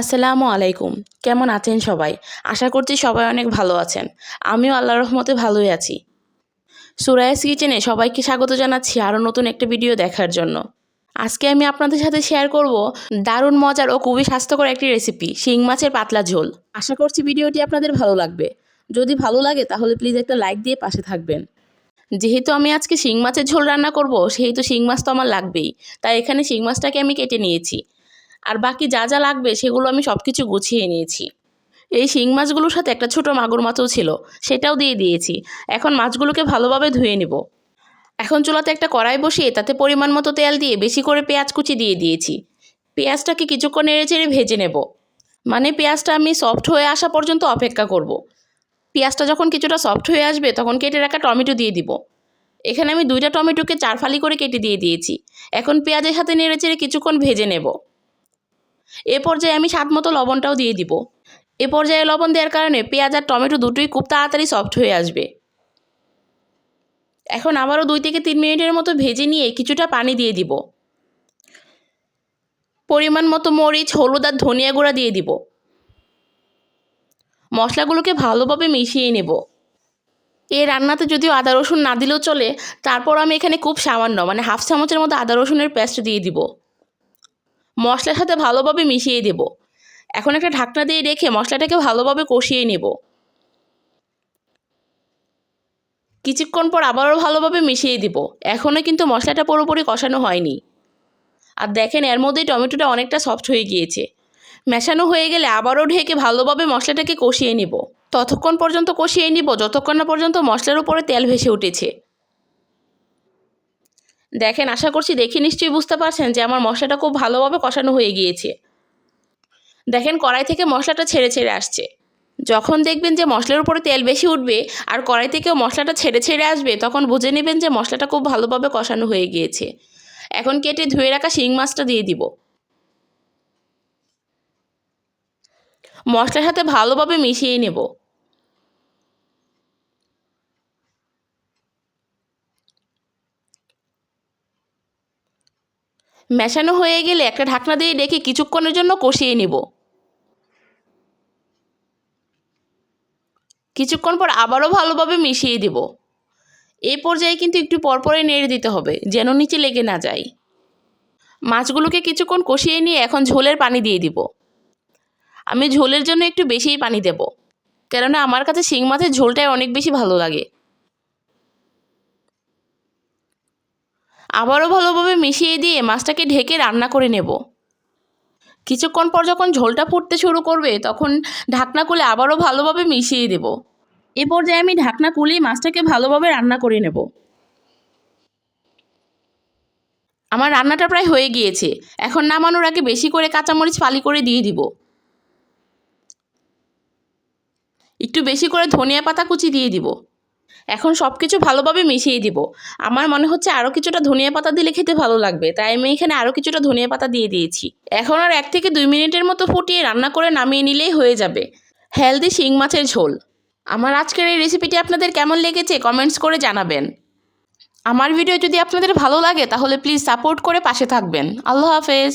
আসসালামু আলাইকুম। কেমন আছেন সবাই? আশা করছি সবাই অনেক ভালো আছেন। আমিও আল্লাহর রহমতে ভালোই আছি। সুরায়াস কিচেনে সবাইকে স্বাগত জানাচ্ছি আরও নতুন একটা ভিডিও দেখার জন্য। আজকে আমি আপনাদের সাথে শেয়ার করব দারুণ মজার ও খুবই স্বাস্থ্যকর একটি রেসিপি, শিং মাছের পাতলা ঝোল। আশা করছি ভিডিওটি আপনাদের ভালো লাগবে। যদি ভালো লাগে তাহলে প্লিজ একটা লাইক দিয়ে পাশে থাকবেন। যেহেতু আমি আজকে শিং মাছের ঝোল রান্না করব সেহেতু শিং মাছ তো আমার লাগবেই। তাই এখানে শিং মাছটাকে আমি কেটে নিয়েছি। আর বাকি যা যা লাগবে সেগুলো আমি সব কিছু গুছিয়ে নিয়েছি। এই শিং মাছগুলোর সাথে একটা ছোটো মাগুর মাছও ছিল, সেটাও দিয়ে দিয়েছি। এখন মাছগুলোকে ভালোভাবে ধুয়ে নেব। এখন চুলাতে একটা কড়াই বসিয়ে তাতে পরিমাণ মতো তেল দিয়ে বেশি করে পেঁয়াজ কুচি দিয়ে দিয়েছি। পেঁয়াজটাকে কিছুক্ষণ নেড়ে চেড়ে ভেজে নেব। মানে পেঁয়াজটা আমি সফট হয়ে আসা পর্যন্ত অপেক্ষা করব। পেঁয়াজটা যখন কিছুটা সফট হয়ে আসবে তখন কেটে রাখা টমেটো দিয়ে দিব। এখানে আমি দুইটা টমেটোকে চার ফালি করে কেটে দিয়ে দিয়েছি। এখন পেঁয়াজের সাথে নেড়ে চেড়ে কিছুক্ষণ ভেজে নেব। এ পর্যায়ে আমি স্বাদ মতো লবণটাও দিয়ে দিব। এ পর্যায়ে লবণ দেওয়ার কারণে পেঁয়াজ আর টমেটো দুটোই খুব তাড়াতাড়ি সফট হয়ে আসবে। এখন আবারও দুই থেকে তিন মিনিটের মতো ভেজে নিয়ে কিছুটা পানি দিয়ে দিব। পরিমাণ মতো মরিচ, হলুদ আর ধনিয়া গুঁড়া দিয়ে দিব। মশলাগুলোকে ভালোভাবে মিশিয়ে নেব। এই রান্নাতে যদিও আদা রসুন না দিলেও চলে তারপর আমি এখানে খুব সামান্য মানে হাফ চামচের মতো আদা রসুনের পেস্ট দিয়ে দিব। মশলার সাথে ভালোভাবে মিশিয়ে দেব। এখন একটা ঢাকনা দিয়ে রেখে মশলাটাকে ভালোভাবে কষিয়ে নেব। কিছুক্ষণ পর আবারও ভালোভাবে মিশিয়ে দিব। এখনও কিন্তু মশলাটা পুরোপুরি কষানো হয়নি। আর দেখেন, এর মধ্যেই টমেটোটা অনেকটা সফট হয়ে গিয়েছে। মেশানো হয়ে গেলে আবারও ঢেকে ভালোভাবে মশলাটাকে কষিয়ে নিব। ততক্ষণ পর্যন্ত কষিয়ে নিব, যতক্ষণ না পর্যন্ত মশলার উপরে তেল ভেসে উঠেছে। দেখেন, আশা করছি দেখে নিশ্চয়ই বুঝতে পারছেন যে আমার মশলাটা খুব ভালোভাবে কষানো হয়ে গিয়েছে। দেখেন, কড়াই থেকে মশলাটা ছেড়ে ছেড়ে আসছে। যখন দেখবেন যে মশলার উপরে তেল বেশি উঠবে আর কড়াই থেকেও মশলাটা ছেড়ে ছেড়ে আসবে, তখন বুঝে নেবেন যে মশলাটা খুব ভালোভাবে কষানো হয়ে গিয়েছে। এখন কেটে ধুয়ে রাখা শিং মাছটা দিয়ে দিব। মশলার সাথে ভালোভাবে মিশিয়ে নেব। মেশানো হয়ে গেলে একটা ঢাকনা দিয়ে রেখে কিছুক্ষণের জন্য কষিয়ে নেব। কিছুক্ষণ পর আবারও ভালোভাবে মিশিয়ে দেব। এই পর্যায়ে কিন্তু একটু পরপরে নেড়ে দিতে হবে, যেন নিচে লেগে না যায়। মাছগুলোকে কিছুক্ষণ কষিয়ে নিয়ে এখন ঝোলের পানি দিয়ে দিব। আমি ঝোলের জন্য একটু বেশিই পানি দেব, কেননা আমার কাছে শিং মাছের ঝোলটাই অনেক বেশি ভালো লাগে। আবারও ভালোভাবে মিশিয়ে দিয়ে মাছটাকে ঢেকে রান্না করে নেব। কিছুক্ষণ পর যখন ঝোলটা ফুটতে শুরু করবে, তখন ঢাকনা খুলে আবারও ভালোভাবে মিশিয়ে দেব। এ পর্যায়ে আমি ঢাকনা খুলেই মাছটাকে ভালোভাবে রান্না করে নেব। আমার রান্নাটা প্রায় হয়ে গিয়েছে। এখন নামানোর আগে বেশি করে কাঁচামরিচ ফালি করে দিয়ে দিব। একটু বেশি করে ধনিয়া পাতা কুচি দিয়ে দিব। এখন সব কিছু ভালোভাবে মিশিয়ে দিব। আমার মনে হচ্ছে আরও কিছুটা ধনিয়া পাতা দিলে খেতে ভালো লাগবে, তাই আমি এখানে আরও কিছুটা ধনিয়া পাতা দিয়ে দিয়েছি। এখন আর এক থেকে দুই মিনিটের মতো ফুটিয়ে রান্না করে নামিয়ে নিলেই হয়ে যাবে। হেলদি শিং মাছের ঝোল। আমার আজকের এই রেসিপিটি আপনাদের কেমন লেগেছে কমেন্টস করে জানাবেন। আমার ভিডিও যদি আপনাদের ভালো লাগে তাহলে প্লিজ সাপোর্ট করে পাশে থাকবেন। আল্লাহ হাফেজ।